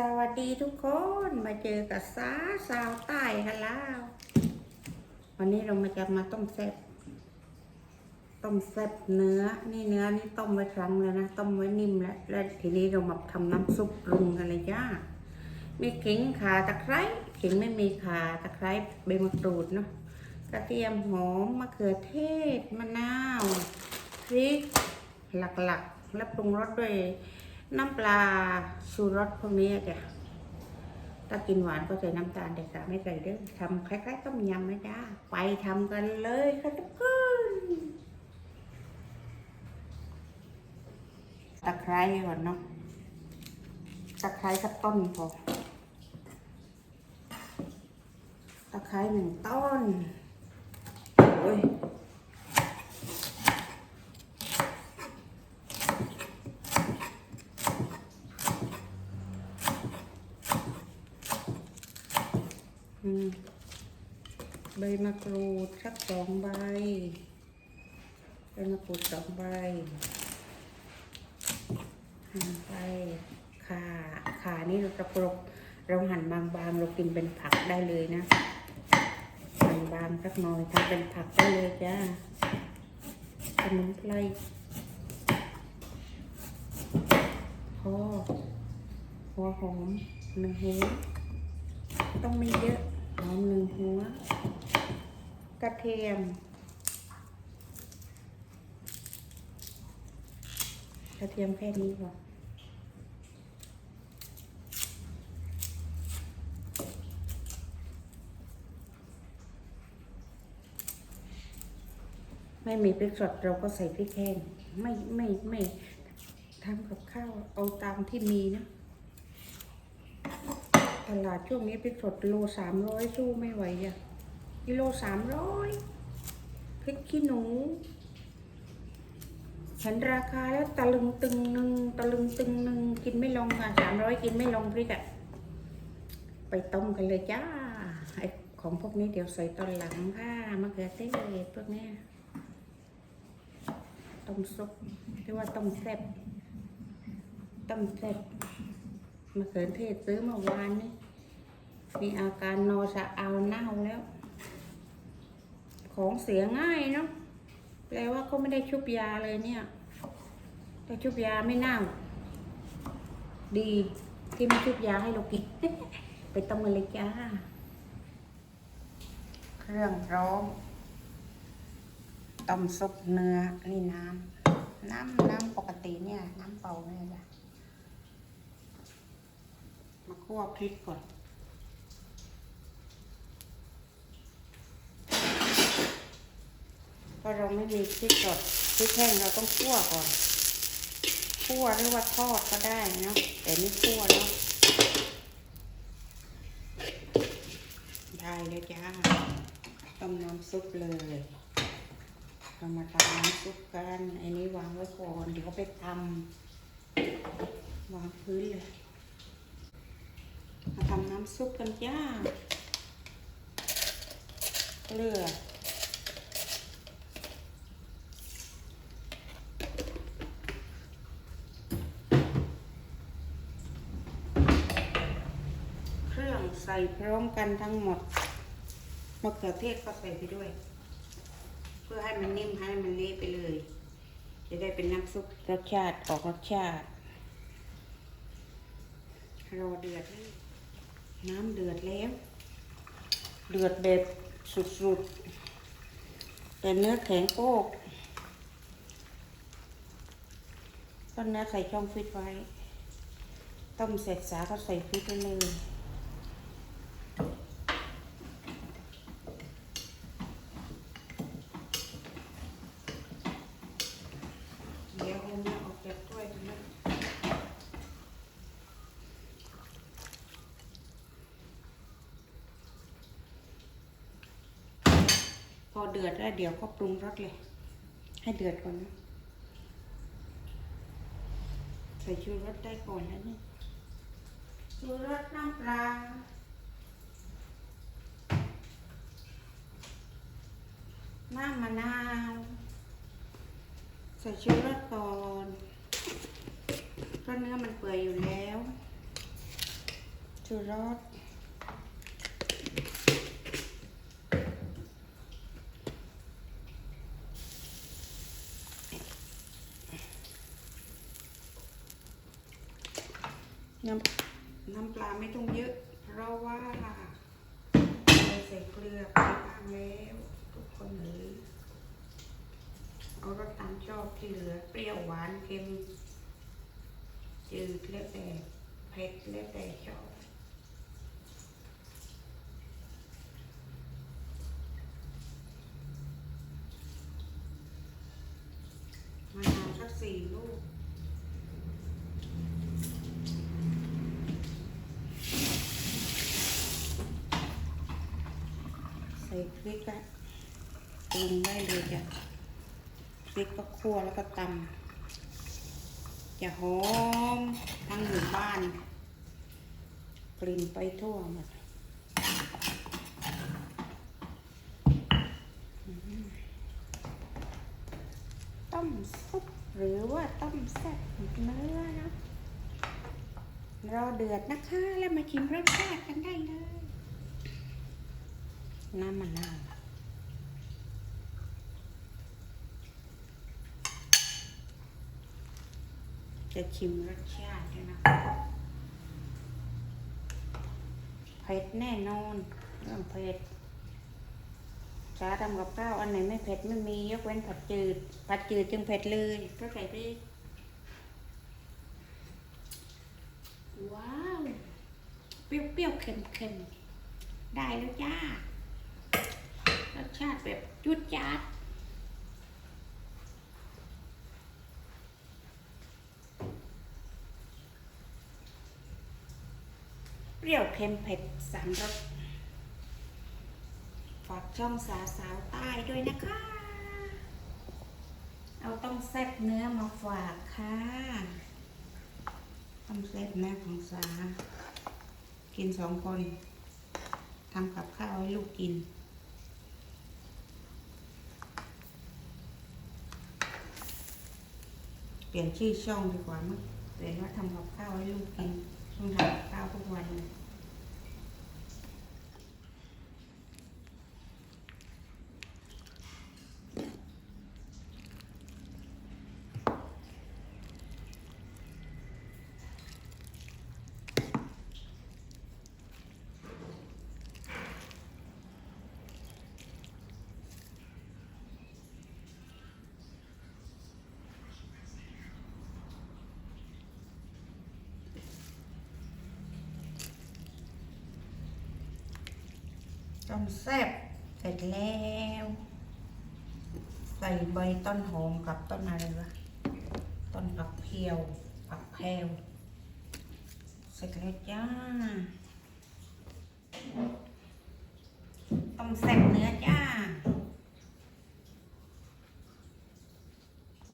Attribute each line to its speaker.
Speaker 1: สวัสดีทุกคนมาเจอกับสาสาวใต้กันแล้ว วันนี้เรามาจะมาต้มแซ่บต้มแซ่บเนื้อนี่เนื้อนี่ต้มไว้ครั้งแล้วนะต้มไว้นิ่มแล้วแล้วทีนี้เรามาทำน้ำซุปปรุงกันเลยจ้ามีขิงขาตะไคร้ขิงไม่มีขาตะไคร้ใบมะกรูดเนาะกระเทียมหอมมะเขือเทศมะนาวพริกหลักๆ และปรุงรสด้วย น้ำปลาชูรสพวกนี้จ้ะถ้ากินหวานก็ใส่น้ำตาลแต่สาไม่ใส่เด้อทำคล้ายๆต้มยำนะจ้ไปทำกันเลยค่ะทุกคนตะไคร้ก่อนเนาะตะไคร้สักต้นพอตะไคร้หนึ่งต้นโอ้ย ใบมะกรูดสักสองใบใบมะกรูดสองใบหั่นไปข่าข่านี่เราจะปรกเราหั่นบางๆเรากินเป็นผักได้เลยนะหั่นบางสักหน่อยทำเป็นผักได้เลยจ้าสมุนไพรพอหัวหอมหนึ่งหัวต้องไม่เยอะ หอมหนึ่งหัว กระเทียม กระเทียมแค่นี้พอไม่มีพริกสดเราก็ใส่พริกแห้งไม่ไม่ไม่ทำกับข้าวเอาตามที่มีนะ ตลาดช่วงนี้พริกสดโลสามร้อยสู้ไม่ไหวอะกิโลสามร้อยพริกขี้หนูเห็นราคาแล้วตะลึงตึงหนึ่งตะลึงตึงหนึ่งกินไม่ลงค่ะสามร้อยกินไม่ลงพริกอะไปต้มกันเลยจ้าไอของพวกนี้เดี๋ยวใส่ตอนหลังค่ะมะเขือเทศพวกนี้ต้มซุปเรียกว่าต้มแซ่บต้มแซ่บ มะเขือเทศซื้อเมื่อวานนี้มีอาการนอสะเอาเน่าแล้ว ของเสียง่ายเนาะแปลว่าเขาไม่ได้ชุบยาเลยเนี่ยแต่ชุบยาไม่เน่า ดีที่ไม่ชุบยาให้เรากินไปต้มกันเลยจ้า เครื่องร้อมต้มซุปเนื้อนี่น้ำ น้ำน้ำปกติเนี่ย น้ำเปล่าเนี่ยจ้ะ มาคั่วพริกก่อน เพราะเราไม่มีพริกสดพริกแห้งเราต้องคั่วก่อนคั่วหรือว่าทอดก็ได้เนาะแต่นี่คั่วเนาะได้เลยจ้าต้มน้ำซุปเลยเรามาทำน้ำซุปกันไอ้นี้วางไว้ก่อน เดี๋ยวไปทำวางพื้นเลย มาทำน้ำซุปกันจ้าเกลือเครื่องใส่พร้อมกันทั้งหมดมะเขือเทศก็ใส่ไปด้วย เพื่อให้มันนิ่มให้มันเละไปเลย จะได้เป็นน้ำซุปรสชาติออกรสชาติรอเดือดให้ น้ำเดือดแล้ว เดือดแบบสุดๆ แต่เนื้อแข็งโป๊กก็เนื้อใส่ช่องฟิตไว้ ต้มเสร็จสาก็ใส่ฟิตไปเลย เดี๋ยวเอาเนื้อออกจากถ้วยกันนะ พ อเดือดแล้วเดี๋ยวก็ปรุงรสเลย ให้เดือดก่อนนะ ใส่ชูรสได้ก่อนแล้วนี่ชูรสน้ำปลาน้ำมะนาว ใส่ชูรสก่อนเพราะเนื้อมันเปื่อยอยู่แล้วชูรส น้ำน้ำปลาไม่ต้องเยอะ เพราะว่าเราใส่เกลือไปบ้างแล้วทุกคนเลยเอารสตามชอบที่เหลือเปรี้ยวหวานเค็มจืดแล้วแต่เผ็ดแล้วแต่ชอบมะนาวสักสี่ลูก ส่พริกอะปรุงได้เลยจ้ะพริกก็คั่วแล้วก็ตำจะหอมทั้งหมู่บ้าน กลิ่นไปทั่วหมดต้มซุปหรือว่าต้มแซ่บเนื้อนะรอเดือดนะคะแล้วมาชิมรสชาติกันได้เลย น้ำมะนาวจะชิมรสชาติด้วยนะเผ็ดแน่นอนเรื่องเผ็ดสาทำกับข้าวอันไหนไม่เผ็ดไม่มียกเว้นผัดจืด ผัดจืดจึงเผ็ดเลยก็ใส่พริกว้าว เปรี้ยวๆเค็มๆ ได้แล้วจ้า ชาติแบบจุดจัดเปรี้ยวเค็มเผ็ดสามรสฝากช่องสาวสาวใต้ด้วยนะคะ เอาต้องแซ่บเนื้อมาฝากค่ะต้องแซ่บเนื้อของสา กินสองคนทำกับข้าวให้ลูกกิน เป ลี่ยนชื่อช่องดีกว่ามั้งเปลี่ยนว่าทำกับข้าวให้ลูกกินต้องทำกับข้าวทุกวัน ต้มแซ่บเสร็จแล้ว ใส่ใบต้นหอมกับต้นอะไรวะต้นผักเพียวผักแพวเสร็จแล้วจ้าต้มแซ่บเนื้อจ้า